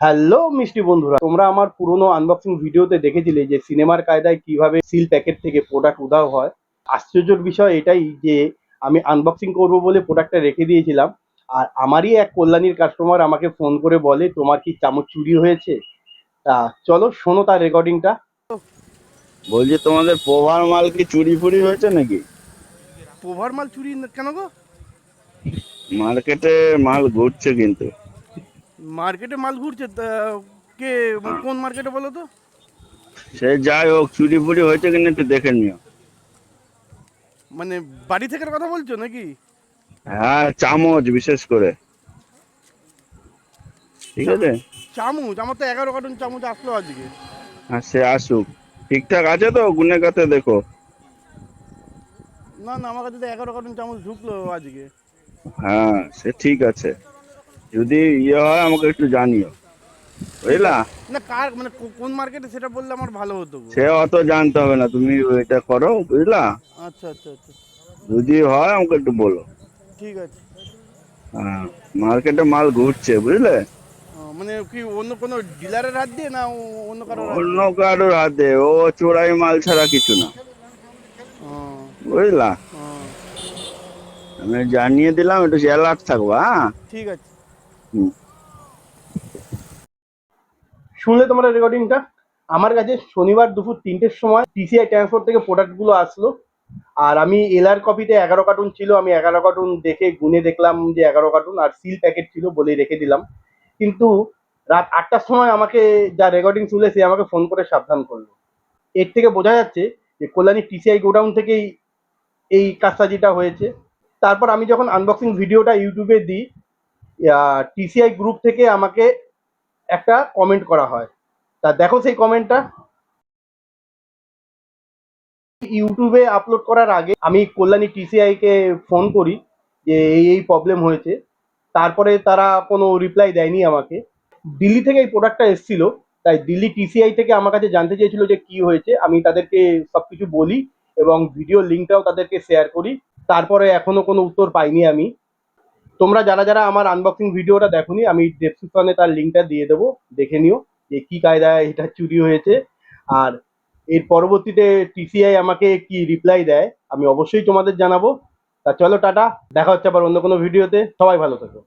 Hello মিষ্টি বন্ধুরা। তোমরা আমার পুরনো আনবক্সিং ভিডিওতে দেখেছিলে যে সিনেমার কায়দায় কীভাবে সিল প্যাকেট থেকে প্রোডাক্ট উধাও হয়। আশ্চর্যের বিষয় এটাই যে আমি আনবক্সিং করব বলে প্রোডাক্টটা রেখে দিয়েছিলাম। আর আমারই এক কল্যাণীর কাস্টমার আমাকে ফোন করে বলে তোমার কি চামচ চুরি হয়েছে? তা চলো শোনো তার রেকর্ডিংটা বলছি তোমাদের পোভার মাল কি চুরি ফুরি হয়েছে নাকি? পোভার মাল চুরি কেন গো? মার্কেটে মাল ঘুরছে কিন্তু। মার্কেটে মাল ঘুরছে কে কোন মার্কেটে বলো তো? সে যাই হোক চুরি ফুরি হয়েছে কিনা একটু দেখে নিও। মানে বাড়ি থেকে কথা বলছো নাকি? হ্যাঁ চামচ বিশেষ করে। ঠিক আছে? চামচ আমার তো এগারো কার্টুন চামচ আসলো আজকে। হ্যাঁ সে আসুক। ঠিকঠাক আছে তো গুনে গাতে দেখো। না না আমার কাছে তো এগারো কার্টুন চামচ ঢুকলো আজকে। হ্যাঁ সে ঠিক আছে। যদি ইয়ে হয় আমাকে একটু জানিও। বুঝলা? না কার মানে কোন মার্কেটে সেটা বললে আমার ভালো হতো সে অত জানতে হবে না তুমি এটা করো বুঝলা? আচ্ছা আচ্ছা আচ্ছা। যদি হয় আমাকে একটু বলো। ঠিক আছে। হ্যাঁ মার্কেটে মাল ঘুরছে বুঝলে? মানে কি অন্য কোনো ডিলারের হাত দিয়ে না অন্য কারোর অন্য কারোর হাতে ও চোরাই মাল ছাড়া কিছু না। বুঝলা? আমি জানিয়ে দিলাম একটু অ্যালার্ট থাকব হ্যাঁ? ঠিক আছে। শুনলে তোমরা রেকর্ডিংটা আমার কাছে শনিবার দুপুর তিনটের সময় টিসিআই ট্রান্সপোর্ট থেকে প্রোডাক্টগুলো আসলো। আর আমি এলআর কপিতে এগারো কার্টুন ছিল, আমি এগারো কার্টুন দেখে গুনে দেখলাম যে এগারো কার্টুন আর সিল প্যাকেট ছিল বলেই রেখে দিলাম। কিন্তু রাত আটটার সময় আমাকে যা রেকর্ডিং শুনলে সে আমাকে ফোন করে সাবধান করল। এর থেকে বোঝা যাচ্ছে যে কল্যাণী টিসিআই গোডাউন থেকেই এই কাজটাজিটা হয়েছে। তারপর আমি যখন আনবক্সিং ভিডিওটা ইউটিউবে দিই টিসিআই গ্রুপ থেকে আমাকে একটা কমেন্ট করা হয়। তা দেখো সেই কমেন্টটা ইউটিউবে আপলোড করার আগে আমি কল্যাণী টিসিআই কে ফোন করি যে এই এই প্রবলেম হয়েছে। তারপরে তারা কোনো রিপ্লাই দেয়নি আমাকে। দিল্লি থেকে এই প্রোডাক্টটা এসেছিল। তাই দিল্লি টিসিআই থেকে আমার কাছে জানতে চেয়েছিল যে কি হয়েছে। আমি তাদেরকে সব কিছু বলি এবং ভিডিও লিঙ্কটাও তাদেরকে শেয়ার করি। তারপরে এখনও কোনো উত্তর পাইনি আমি। তোমরা যারা যারা আমার আনবক্সিং ভিডিওটা দেখোনি, আমি ডেসক্রিপশনে তার লিঙ্কটা দিয়ে দেবো, দেখে নিও যে কি কায়দায় এটা চুরি হয়েছে। আর এর পরবর্তীতে টিসিআই আমাকে কি রিপ্লাই দেয়, আমি অবশ্যই তোমাদের জানাব। তা চলো, টাটা। দেখা হচ্ছে আবার অন্য কোনো ভিডিওতে। সবাই ভালো থেকো।